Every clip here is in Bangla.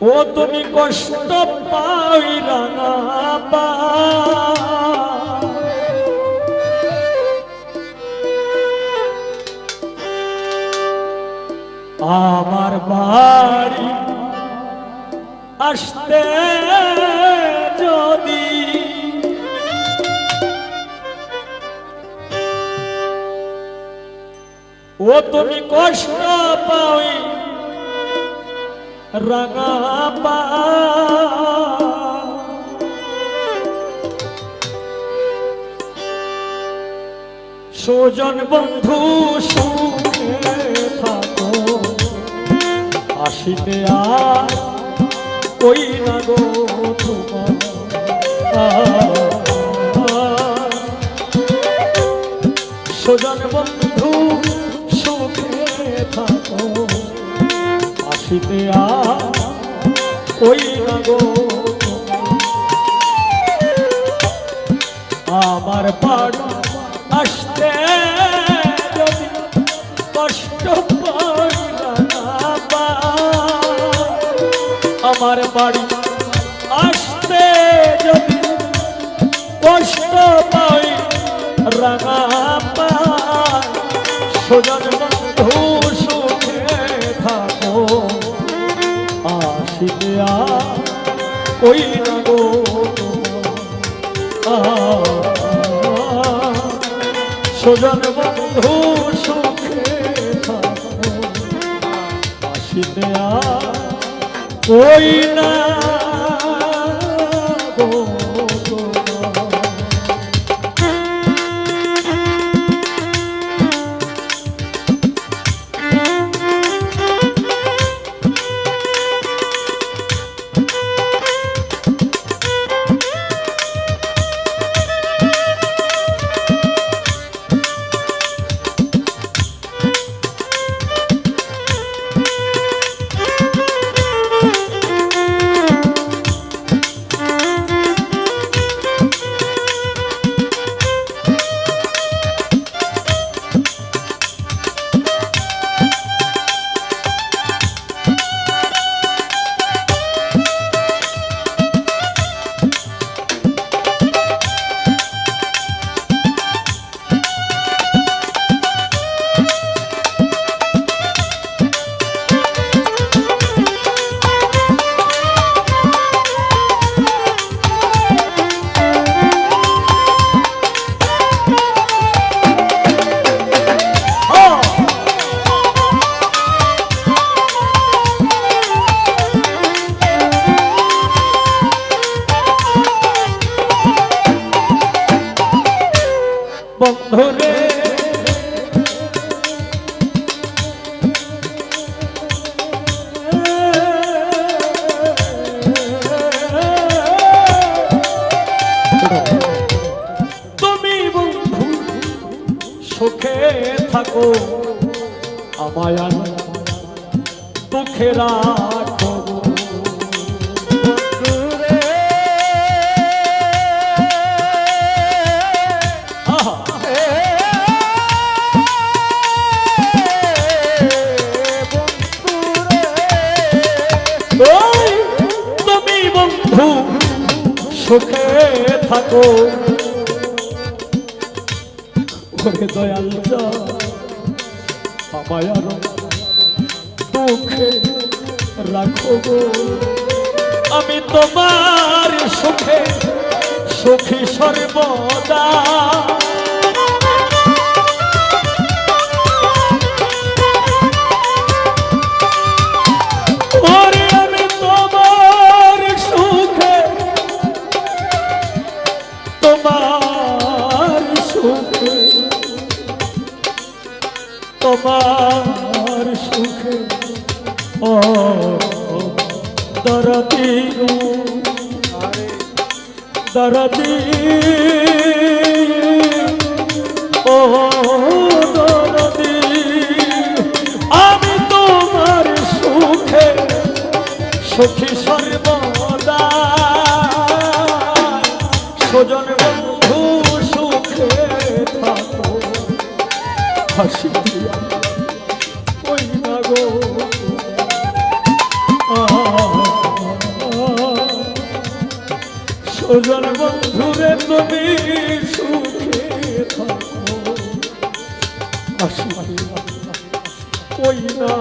ও তুমি কষ্ট পাই পা। আমার বাড়ি আসতে যদি ও তুমি কষ্ট পাই সুজন বন্ধু থাকো। আসিতে আর কই না গো সুজন বন্ধু সুখে থাকো। কই না গো আমার পাড় আসতে যদি কষ্ট পা। আমার বাড়ি আসতে যদি কষ্ট পাই রাঙা পাই সুজন আসিতে কই না গো সুজন বন্ধু সুখে আসিতে কই না সুখে থাকো। আমায় দুঃখে রাখো। সুখে থাকো। ওরে দয়াল আমায় দুঃখে রাখো আমি তোমার সুখে সুখী সর্বদা। তোমার সুখে ও দরদি দরদি ও দরদি, আমি তোমার সুখে সুখী সর্বদা। স্বজন বন্ধু সুখে থাকো। হাসি দিয়া সুজন বন্ধুরে তুমি সুখে থাকো। আসি ওই না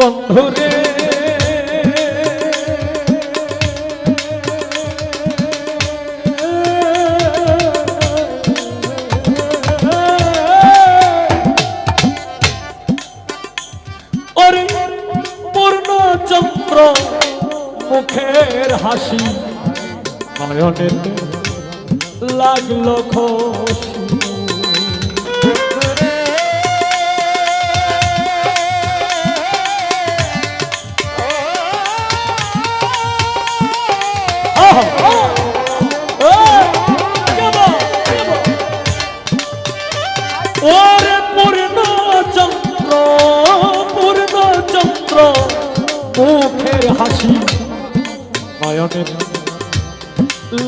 বন্ধুরে। মুখের হাসি নয়নের লাগল খুশি ওরে পূর্ণ চন্দ্র পূর্ণ চন্দ্র, মুখের হাসি নয়নের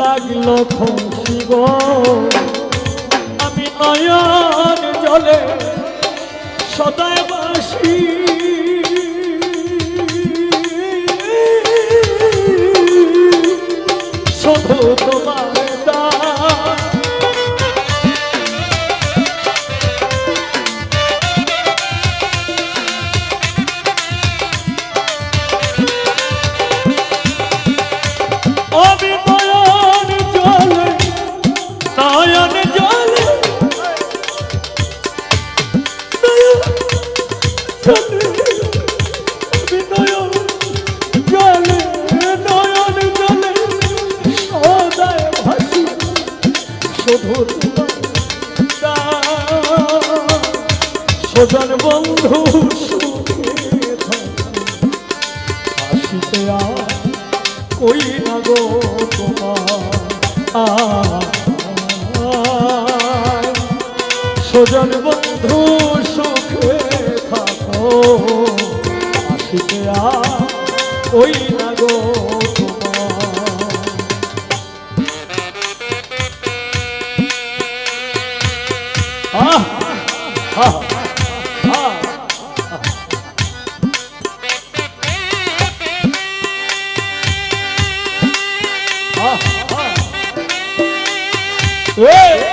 লাগল খুশি গো। আমি নয়ন জলে সদায় বাসি। শুধু তোমার কই না গো তোমার। সজন বন্ধু সুখে থাকো আসিতে আর কই না গো Ei!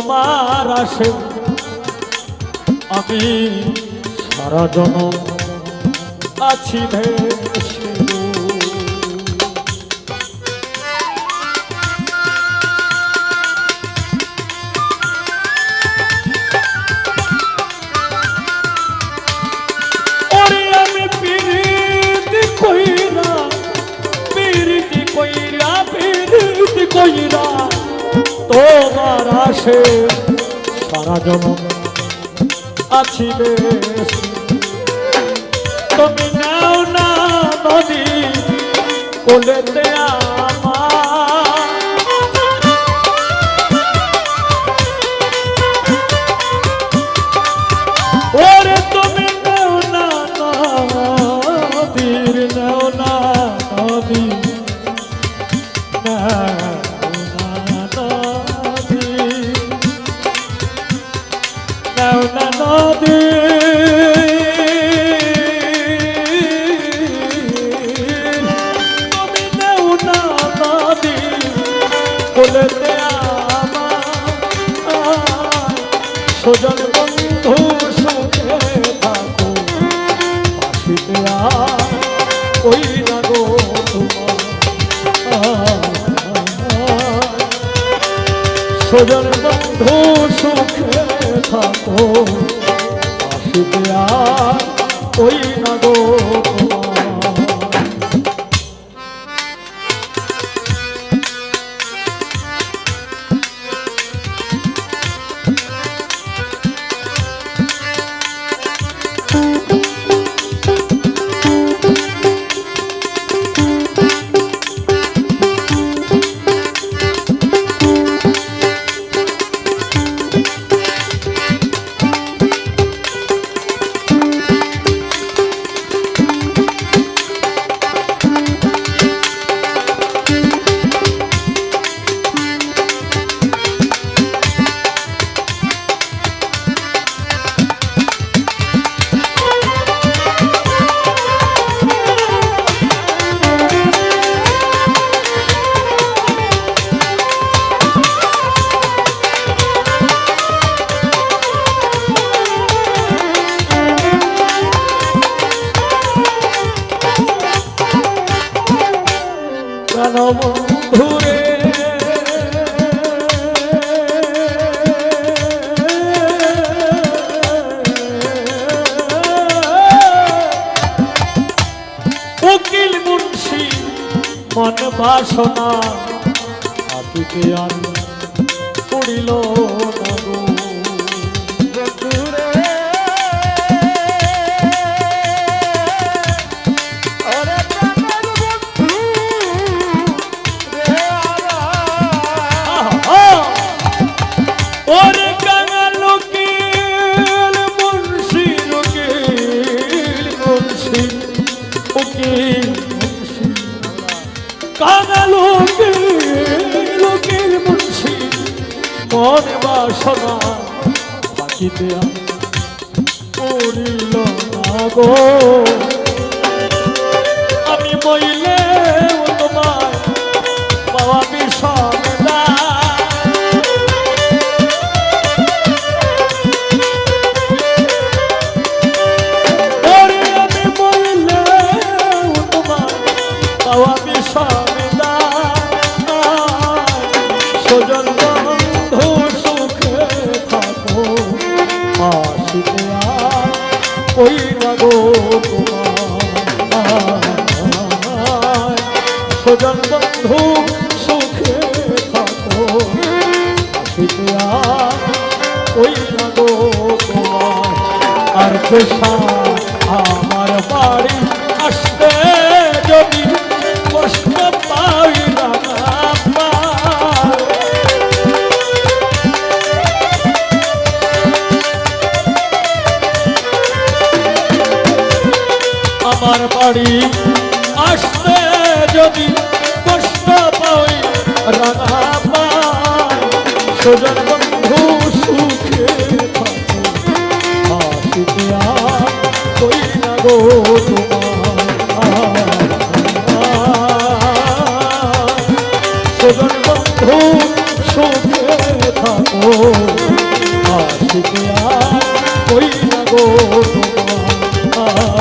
তোমার আসে। আমি সারা জনম আছি কইরা। তোমার আসে সারা জনম আছি বেশ। তুমি নাও না নদী কোলেতে আমার সজন বন্ধু সুখে থাকো, পাশিতে ওই না গো তোমার বন্ধু সুখে থাকো, পাশিতে ওই না গো তোমার। বন্ধুরে উকিল মুন্সি মন বাসনা হাতিতে পড়িল কাঙাল লোকে লোকের মুন্সি মনে বাসনা ফাঁকিতে দেয়া পড়িল না গো। আমি মইলে সজন বন্ধু সুখে থাকো। ওই তোমার আর পেশা আমার বাড়ি আসতে যদি পাই আমার বাড়ি আসতে যদি কষ্ট পাই সজন বন্ধু সুখে সজন বন্ধু সুখে থাকো। আর কই না গো তোমার